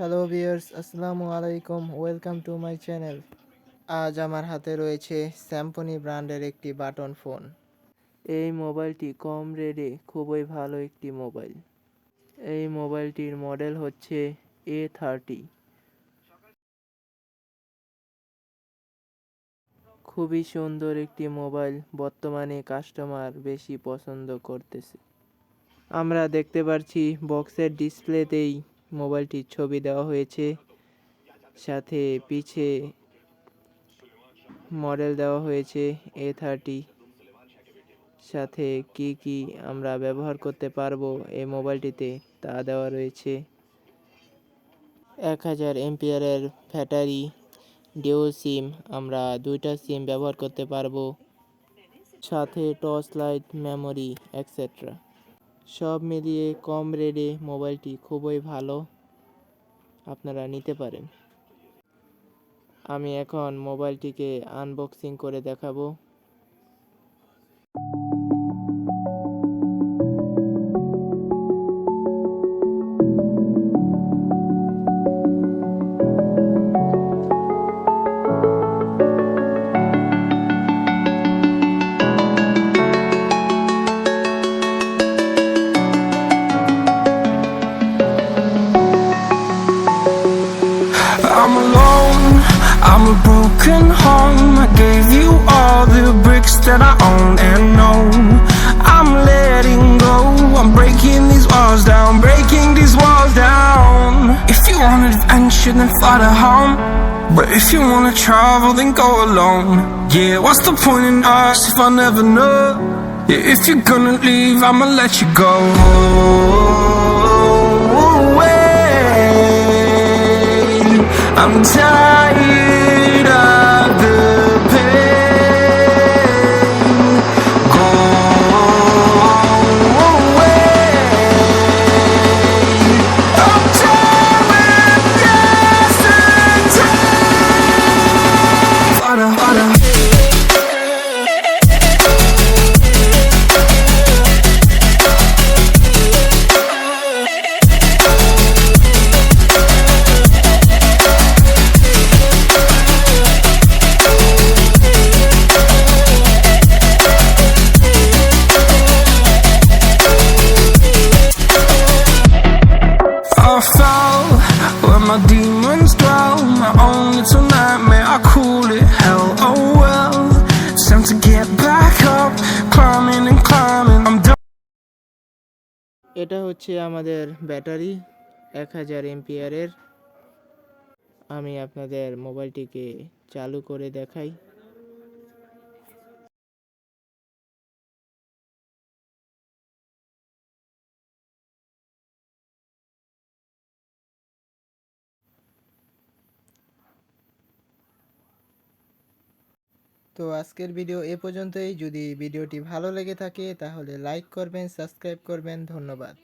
Hello viewers আসসালামু আলাইকুম welcome to my channel আজ আমার হাতে রয়েছে স্যামসনি ব্র্যান্ডের একটি বাটন ফোন। এই মোবাইলটি কম রেটে খুবই ভালো একটি মোবাইল। এই মোবাইলটির মডেল হচ্ছে এ থার্টি খুবই সুন্দর একটি মোবাইল, বর্তমানে কাস্টমার বেশি পছন্দ করতেছে। আমরা দেখতে পাচ্ছি বক্সের ডিসপ্লেতেই মোবাইলটির ছবি দেওয়া হয়েছে। সাথে পিছে মডেল দেওয়া হয়েছে এ থার্টি সাথে কি কি আমরা ব্যবহার করতে পারব এই মোবাইলটিতে তা দেওয়া রয়েছে। এক হাজার এমপিয়ারের ব্যাটারি ডিও সিম আমরা দুইটা সিম ব্যবহার করতে পারব। সাথে টর্চ লাইট মেমোরি এক্সেট্রা সব মিলিয়ে কম রেডে মোবাইলটি খুবই ভালো আপনারা নিতে পারেন। আমি এখন মোবাইলটিকে আনবক্সিং করে দেখাবো। I'm a broken home. I gave you all the bricks that I own and know. I'm letting go, I'm breaking these walls down, breaking these walls down. If you want adventure, then fly to home. But if you wanna travel, then go alone. Yeah, what's the point in us if I never know? Yeah, if you're gonna leave, I'ma let you go. I'm tired এটা হচ্ছে আমাদের battery এক হাজার এমপিয়ারের। আমি আপনাদের মোবাইলটিকে চালু করে দেখাই। তো আজকের ভিডিও এ পর্যন্তই। যদি ভিডিওটি ভালো লেগে থাকে তাহলে লাইক করবেন সাবস্ক্রাইব করবেন। ধন্যবাদ।